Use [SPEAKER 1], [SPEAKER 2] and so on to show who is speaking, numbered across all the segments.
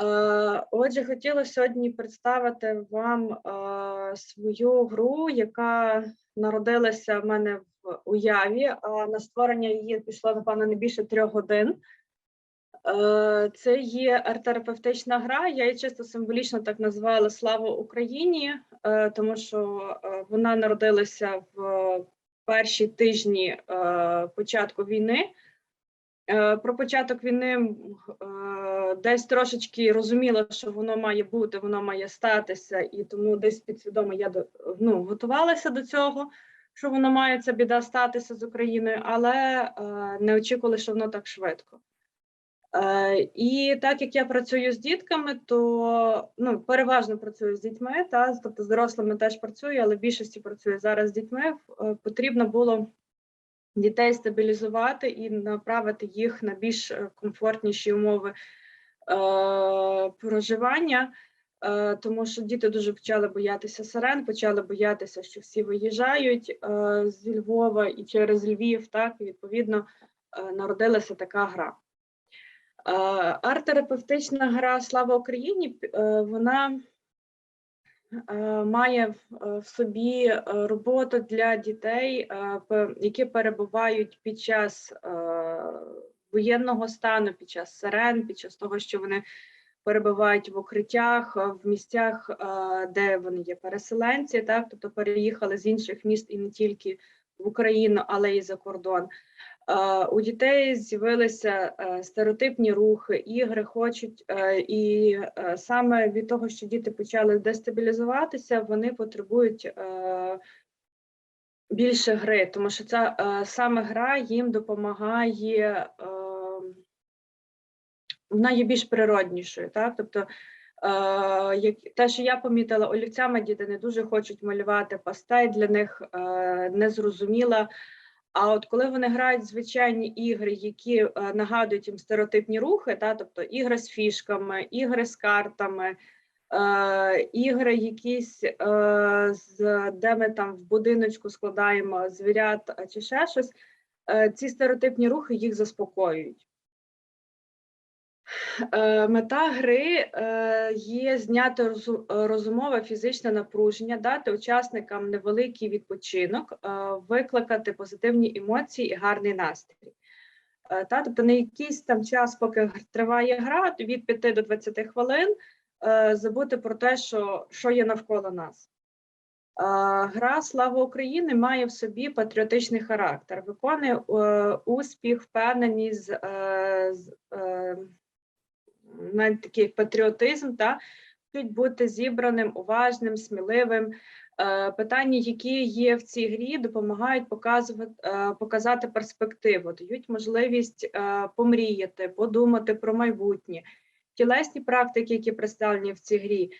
[SPEAKER 1] Е, Отже, хотіла сьогодні представити вам е, свою гру, яка народилася в мене в уяві. А на створення її пішло, напевно, не більше трьох годин. Е, Це є арт-терапевтична гра. Я її чисто символічно так назвала Слава Україні, тому що вона народилася в перші тижні початку війни. Е, Про початок війни е, десь трошечки розуміла, що воно має бути, воно має статися, і тому десь підсвідомо я ну, готувалася до цього, що воно має ця біда статися з Україною, але е, не очікували, що воно так швидко. І так як я працюю з дітками, то ну, переважно працюю з дітьми, та, тобто з дорослими теж працюю, але в більшості працюю зараз з дітьми. Потрібно було дітей стабілізувати і направити їх на більш е, комфортніші умови е, проживання, е, тому що діти дуже почали боятися сирен, почали боятися, що всі виїжджають е, з Львова і через Львів, так, відповідно е, народилася така гра. Е, Арт-терапевтична гра Слава Україні, е, вона має в- е, собі е, роботу для дітей, е, які перебувають під час е, воєнного стану, під час сирен, під час того, що вони перебувають в укриттях, е, в місцях, е, де вони є переселенці, так тобто переїхали з інших міст і не тільки в Україну, але й за кордон. У дітей з'явилися е, стереотипні рухи, ігри хочуть, е, і е, саме від того, що діти почали дестабілізуватися, вони потребують більше гри, тому що ця саме гра їм допомагає, вона є більш природнішою, так? Тобто, як те, що я помітила, олівцями діти не дуже хочуть малювати пастель, для них незрозуміла. А от коли вони грають звичайні ігри, які е, нагадують їм стереотипні рухи, та, тобто ігри з фішками, ігри з картами, е, ігри якісь, е, з, де ми там в будиночку складаємо звірят чи ще щось, ці стереотипні рухи їх заспокоюють. Е, Мета гри е, є зняти розумове фізичне напруження, дати учасникам невеликий відпочинок, е, викликати позитивні емоції і гарний настрій. Та, тобто на якийсь там час, поки триває гра, від 5 до 20 хвилин, забути про те, що, що є навколо нас. Гра Слава України має в собі патріотичний характер, виконує успіх, впевненість, навіть такий патріотизм, та хочуть бути зібраним, уважним, сміливим. Е, Питання, які є в цій грі, допомагають показувати, е, показати перспективу, дають можливість е, помріяти, подумати про майбутнє. Тілесні практики, які представлені в цій грі,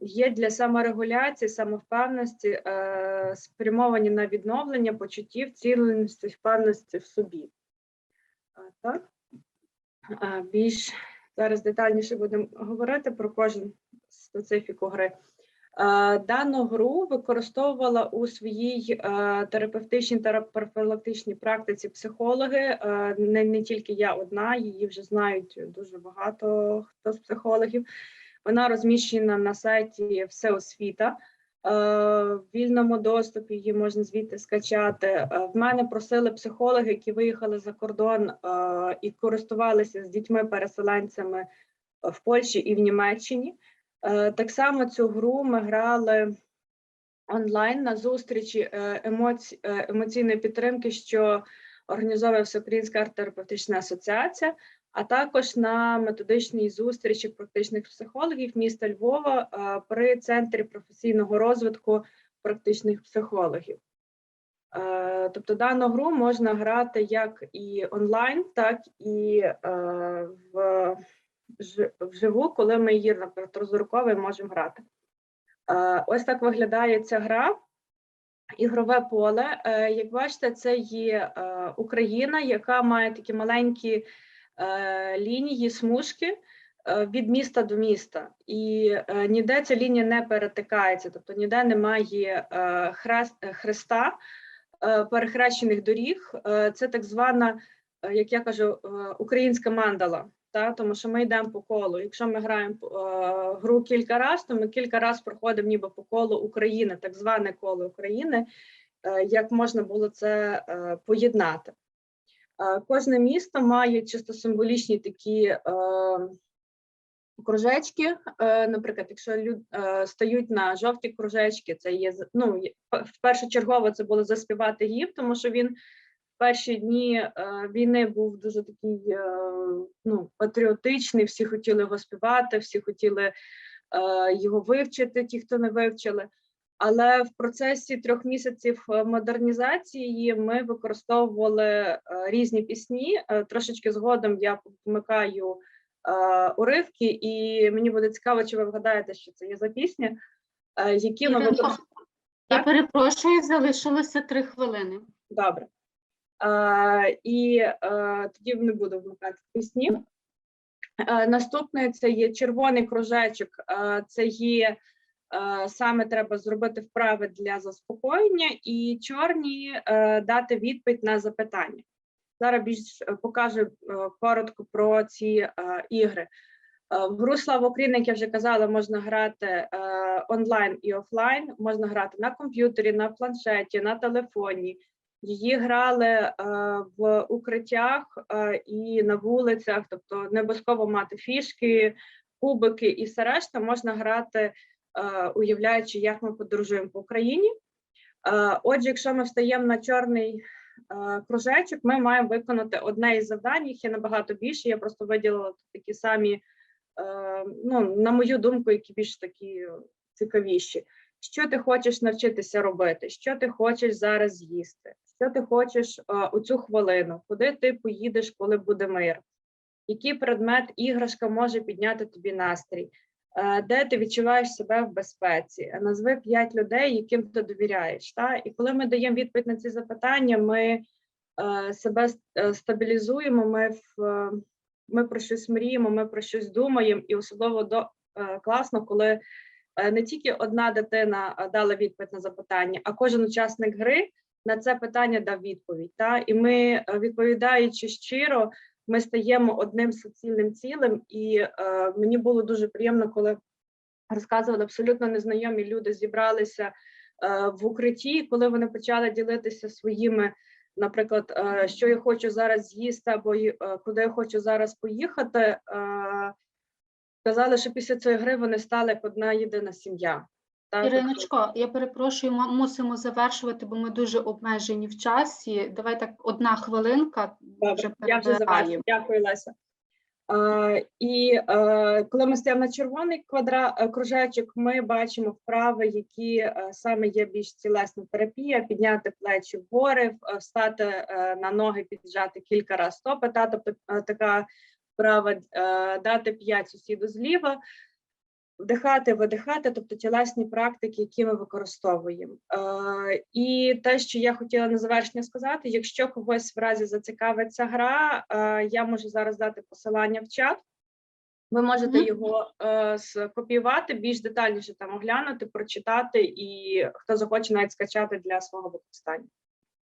[SPEAKER 1] є для саморегуляції, самовпевності, спрямовані на відновлення почуттів, ціленості, впевненості в собі. Так? Більш зараз детальніше будемо говорити про кожну специфіку гри. Е, Дану гру використовувала у своїй е, терапевтичній та профілактичній практиці психологи. Е, Не, не тільки я одна, її вже знають дуже багато хто з психологів. Вона розміщена на сайті Всеосвіта. Е, В вільному доступі її можна звідти скачати. Е, В мене просили психологи, які виїхали за кордон е, і користувалися з дітьми-переселенцями в Польщі і в Німеччині. Так само цю гру ми грали онлайн на зустрічі емоці... емоційної підтримки, що організовує Всеукраїнська арт-терапевтична асоціація, а також на методичній зустрічі практичних психологів міста Львова е, при центрі професійного розвитку практичних психологів. Е, Тобто дану гру можна грати як і онлайн, так і е, в вживу, коли ми її, наприклад, розруково можемо грати. Ось так виглядає ця гра. Ігрове поле. Як бачите, це є Україна, яка має такі маленькі лінії, смужки е, від міста до міста. І е, ніде ця лінія не перетикається, тобто ніде немає е, хрест, е, хреста, е, перехрещених доріг. Е, Це так звана, е, як я кажу, е, українська мандала. та тому що ми йдемо по колу. Якщо ми граємо е, гру кілька разів, то ми кілька разів проходимо ніби по колу України, так зване коло України. е, Як можна було це е, поєднати? Е, Кожне місто має чисто символічні такі е, кружечки. Е, Наприклад, якщо люд е, стають на жовті кружечки, це є ну першочергово це було заспівати гімн, тому що він в перші дні війни був дуже такий ну, патріотичний. Всі хотіли його співати, всі хотіли його вивчити, ті, хто не вивчили. Але в процесі трьох місяців е, модернізації ми використовували е, різні пісні. Е, Трошечки згодом я вмикаю уривки, і мені буде цікаво, чи ви вгадаєте, що це є за пісня, які ми використовували.
[SPEAKER 2] Я перепрошую, залишилося три хвилини.
[SPEAKER 1] Добре. Е, і е, тоді не буду вмикати пісні. Е, наступне це є червоний кружечок. Е, це є саме треба зробити вправи для заспокоєння, і чорні е, дати відповідь на запитання. Зараз більш е, покажу е, коротко про ці е, ігри. Е, В гру Слава як я вже казала, можна грати е, онлайн і офлайн. Можна грати на комп'ютері, на планшеті, на телефоні. Її грали е, в укриттях е, і на вулицях, тобто не обов'язково мати фішки, кубики і все решта можна грати, е, уявляючи, як ми подорожуємо по Україні. Е, Отже, якщо ми встаємо на чорний е, кружечок, ми маємо виконати одне із завдань, їх є набагато більше. Я просто виділила такі самі, е, ну, на мою думку, які більш такі цікавіші. Що ти хочеш навчитися робити? Що ти хочеш зараз з'їсти? Що ти хочеш е, у цю хвилину? Куди ти поїдеш, коли буде мир? Який предмет іграшка може підняти тобі настрій? Е, Де ти відчуваєш себе в безпеці? Назви п'ять людей, яким ти довіряєш. Та? І коли ми даємо відповідь на ці запитання, ми е, себе е, стабілізуємо, ми, в, ми про щось мріємо, ми про щось думаємо, і особливо до, класно, коли не тільки одна дитина дала відповідь на запитання, а кожен учасник гри на це питання дав відповідь. Та? І ми, відповідаючи щиро, ми стаємо одним суцільним цілим, і е, мені було дуже приємно, коли розказували абсолютно незнайомі люди, зібралися е, в укритті, коли вони почали ділитися своїми, наприклад, е, що я хочу зараз з'їсти, або е, куди я хочу зараз поїхати. Е, казали, що після цієї гри вони стали як одна єдина сім'я. Та, тобто-
[SPEAKER 2] Іриночко, я перепрошую, ми мусимо завершувати, бо ми дуже обмежені в часі. Давай так, одна хвилинка.
[SPEAKER 1] Добре,
[SPEAKER 2] вже
[SPEAKER 1] я вже завершу. Дякую, Леся. Е, і е, коли ми стоїмо на червоний квадра, е, кружечок, ми бачимо вправи, які е, саме є більш цілесна терапія, підняти плечі вгори, в- е, встати е, на ноги, піджати кілька разів стопи, та, тобто е, така вправа е, дати п'ять сусіду зліва, вдихати, видихати, тобто тілесні практики, які ми використовуємо. Е, і те, що я хотіла на завершення сказати, якщо когось в разі зацікавиться гра, е, я можу зараз дати посилання в чат. Ви можете
[SPEAKER 2] Мгм.
[SPEAKER 1] його е, скопіювати, більш детальніше там оглянути, прочитати, і хто захоче навіть скачати для свого використання.